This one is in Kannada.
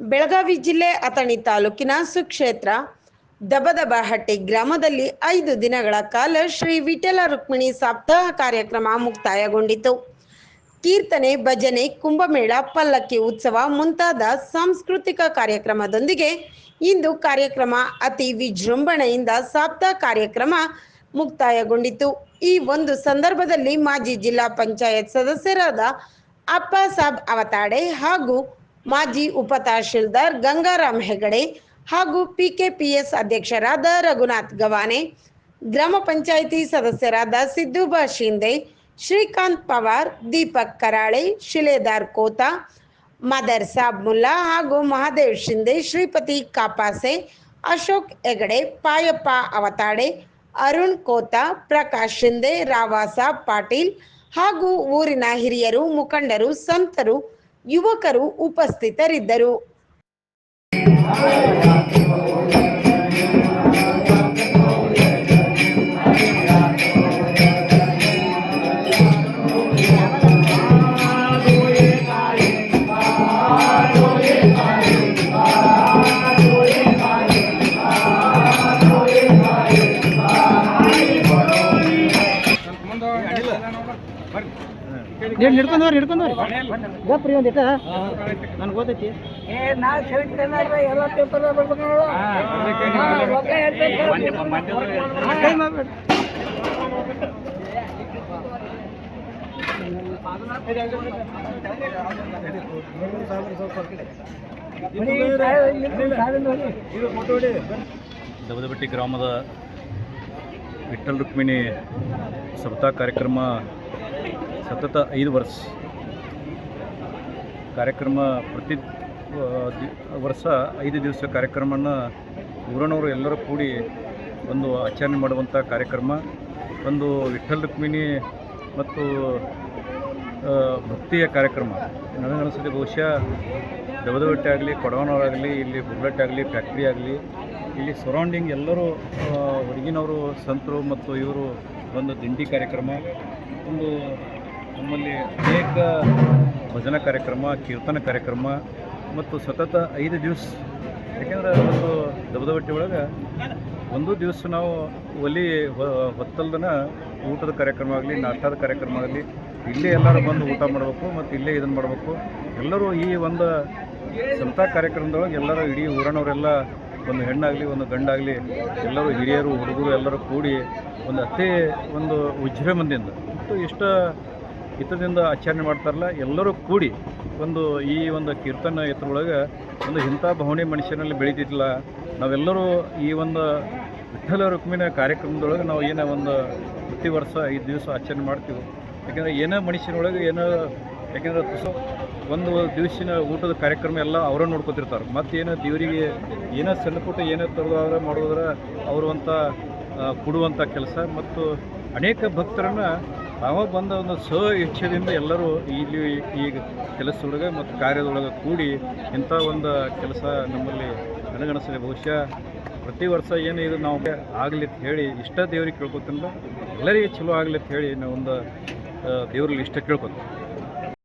ಬೆಳಗಾವಿ ಜಿಲ್ಲೆ ಅಥಣಿ ತಾಲೂಕಿನ ಸುಕ್ಷೇತ್ರ ದಬದಬಹಟ್ಟಿ ಗ್ರಾಮದಲ್ಲಿ ಐದು ದಿನಗಳ ಕಾಲ ಶ್ರೀ ವಿಠಲ ರುಕ್ಮಿಣಿ ಸಪ್ತಾಹ ಕಾರ್ಯಕ್ರಮ ಮುಕ್ತಾಯಗೊಂಡಿತು. ಕೀರ್ತನೆ, ಭಜನೆ, ಕುಂಭಮೇಳ, ಪಲ್ಲಕ್ಕಿ ಉತ್ಸವ ಮುಂತಾದ ಸಾಂಸ್ಕೃತಿಕ ಕಾರ್ಯಕ್ರಮದೊಂದಿಗೆ ಇಂದು ಕಾರ್ಯಕ್ರಮ ಅತಿ ವಿಜೃಂಭಣೆಯಿಂದ ಸಪ್ತಾಹ ಕಾರ್ಯಕ್ರಮ ಮುಕ್ತಾಯಗೊಂಡಿತು. ಈ ಒಂದು ಸಂದರ್ಭದಲ್ಲಿ ಮಾಜಿ ಜಿಲ್ಲಾ ಪಂಚಾಯತ್ ಸದಸ್ಯರಾದ ಅಪ್ಪ ಸಾಬ್ ಅವತಾಡೆ ಹಾಗೂ ಮಾಜಿ ಉಪ ತಹಶೀಲ್ದಾರ್ ಗಂಗಾರಾಮ್ ಹೆಗಡೆ ಹಾಗೂ ಪಿಕೆಪಿಎಸ್ ಅಧ್ಯಕ್ಷರಾದ ರಘುನಾಥ್ ಗವಾನೆ, ಗ್ರಾಮ ಪಂಚಾಯಿತಿ ಸದಸ್ಯರಾದ ಸಿದ್ದುಬಾ ಶಿಂದೆ, ಶ್ರೀಕಾಂತ್ ಪವಾರ್, ದೀಪಕ್ ಕರಾಳೆ, ಶಿಲೇದಾರ್ ಕೋತಾ, ಮದರ್ ಸಾಬ್ ಮುಲ್ಲಾ ಹಾಗೂ ಮಹಾದೇವ್ ಶಿಂದೆ, ಶ್ರೀಪತಿ ಕಾಪಾಸೆ, ಅಶೋಕ್ ಹೆಗಡೆ, ಪಾಯಪ್ಪ ಅವತಾಡೆ, ಅರುಣ್ ಕೋತಾ, ಪ್ರಕಾಶ್ ಶಿಂದೆ, ರಾವಾಸಾಬ್ ಪಾಟೀಲ್ ಹಾಗೂ ಊರಿನ ಹಿರಿಯರು, ಮುಖಂಡರು, ಸಂತರು ಯುವಕರು ಉಪಸ್ಥಿತರಿದ್ದರು. ನೀನು ಹಿಡ್ಕೊಂಡವ್ರಿ ಹಿಡ್ಕೊಂಡವ್ರಿ ಗಪ್ರಿ ಒಂದು ಇಟ್ಟ. ನನಗೆ ಗೊತ್ತೈತಿ. ದಬದಬಟ್ಟಿ ಗ್ರಾಮದ ವಿಠಲ್ ರುಕ್ಮಿಣಿ ಸಪ್ತಾಹ ಕಾರ್ಯಕ್ರಮ ಸತತ ಐದು ವರ್ಷ ಕಾರ್ಯಕ್ರಮ ಪ್ರತಿ ವರ್ಷ ಐದು ದಿವಸ ಕಾರ್ಯಕ್ರಮನ ಊರನವರು ಎಲ್ಲರೂ ಕೂಡಿ ಒಂದು ಆಚರಣೆ ಮಾಡುವಂಥ ಕಾರ್ಯಕ್ರಮ, ಒಂದು ವಿಠ್ಠಲ್ ರುಕ್ಮಿಣಿ ಮತ್ತು ಭಕ್ತಿಯ ಕಾರ್ಯಕ್ರಮ. ನನಗನ್ನಿಸಿದೆ ಬಹುಶಃ ದಬದಬಟ್ಟೆ ಆಗಲಿ ಕೊಡವನವರಾಗಲಿ ಇಲ್ಲಿ ಬುಬ್ಲೆಟ್ ಆಗಲಿ, ಫ್ಯಾಕ್ಟ್ರಿ ಆಗಲಿ, ಇಲ್ಲಿ ಸರೌಂಡಿಂಗ್ ಎಲ್ಲರೂ ಹೊರಗಿನವರು, ಸಂತರು ಮತ್ತು ಇವರು ಒಂದು ದಿಂಡಿ ಕಾರ್ಯಕ್ರಮ, ಒಂದು ನಮ್ಮಲ್ಲಿ ಅನೇಕ ಭಜನಾ ಕಾರ್ಯಕ್ರಮ, ಕೀರ್ತನ ಕಾರ್ಯಕ್ರಮ ಮತ್ತು ಸತತ ಐದು ದಿವಸ, ಯಾಕೆಂದ್ರೆ ಒಂದು ದಬದಬಟ್ಟಿ ಒಳಗೆ ಒಂದು ದಿವಸ ನಾವು ಒಲಿ ಹೊತ್ತಲ್ದನ ಊಟದ ಕಾರ್ಯಕ್ರಮ ಆಗಲಿ, ನಾಷ್ಟಾದ ಕಾರ್ಯಕ್ರಮ ಆಗಲಿ, ಇಲ್ಲೇ ಎಲ್ಲರೂ ಬಂದು ಊಟ ಮಾಡಬೇಕು ಮತ್ತು ಇಲ್ಲೇ ಇದನ್ನು ಮಾಡಬೇಕು. ಎಲ್ಲರೂ ಈ ಒಂದು ಸಂತ ಕಾರ್ಯಕ್ರಮದೊಳಗೆ ಎಲ್ಲರೂ ಇಡೀ ಊರನವರೆಲ್ಲ ಒಂದು ಹೆಣ್ಣಾಗಲಿ, ಒಂದು ಗಂಡಾಗಲಿ, ಎಲ್ಲರೂ ಹಿರಿಯರು, ಹುಡುಗರು ಎಲ್ಲರೂ ಕೂಡಿ ಒಂದು ಅತಿ ಒಂದು ವಿಜೃಂಭಣೆಯಿಂದ ಮತ್ತು ಇಷ್ಟ ಹಿತದಿಂದ ಆಚರಣೆ ಮಾಡ್ತಾರಲ್ಲ, ಎಲ್ಲರೂ ಕೂಡಿ ಒಂದು ಈ ಒಂದು ಕೀರ್ತನ ಎತ್ತರೊಳಗೆ ಒಂದು ಇಂಥ ಭಾವನೆ ಮನುಷ್ಯನಲ್ಲಿ ಬೆಳೀತಿದ್ದಿಲ್ಲ. ನಾವೆಲ್ಲರೂ ಈ ಒಂದು ವಿಠಲ ರುಕ್ಮಿನ ಕಾರ್ಯಕ್ರಮದೊಳಗೆ ನಾವು ಏನೋ ಒಂದು ಪ್ರತಿ ವರ್ಷ ಐದು ದಿವಸ ಆಚರಣೆ ಮಾಡ್ತೀವಿ, ಯಾಕೆಂದರೆ ಏನೋ ಮನುಷ್ಯನೊಳಗೆ ಏನೋ, ಯಾಕೆಂದರೆ ಒಂದು ದಿವಸಿನ ಊಟದ ಕಾರ್ಯಕ್ರಮ ಎಲ್ಲ ಅವರೇ ನೋಡ್ಕೊತಿರ್ತಾರೆ. ಮತ್ತೇನೋ ದೇವರಿಗೆ ಏನೋ ಸಣ್ಣ ಪುಟ್ಟ ಏನೋ ತರೋದಾದ್ರೆ ಮಾಡೋದ್ರ ಅವರು ಅಂತ ಕೊಡುವಂಥ ಕೆಲಸ. ಮತ್ತು ಅನೇಕ ಭಕ್ತರನ್ನು ತಾವ ಬಂದ ಒಂದು ಸ ಇಚ್ಛೆದಿಂದ ಎಲ್ಲರೂ ಇಲ್ಲಿ ಈಗ ಕೆಲಸದೊಳಗೆ ಮತ್ತು ಕಾರ್ಯದೊಳಗೆ ಕೂಡಿ ಇಂಥ ಒಂದು ಕೆಲಸ ನಮ್ಮಲ್ಲಿ ನನಗನಿಸಿದೆ ಬಹುಶಃ ಪ್ರತಿ ವರ್ಷ ಏನು ಇದು ನಾವು ಆಗಲಿ ಅಂತ ಹೇಳಿ ಇಷ್ಟ ದೇವ್ರಿಗೆ ಕೇಳ್ಕೊತಂದ್ರೆ ಎಲ್ಲರಿಗೆ ಚಲೋ ಆಗಲಿ ಅಂತ ಹೇಳಿ ನಾವು ಒಂದು ದೇವ್ರಲ್ಲಿ ಇಷ್ಟ ಕೇಳ್ಕೊತೀವಿ.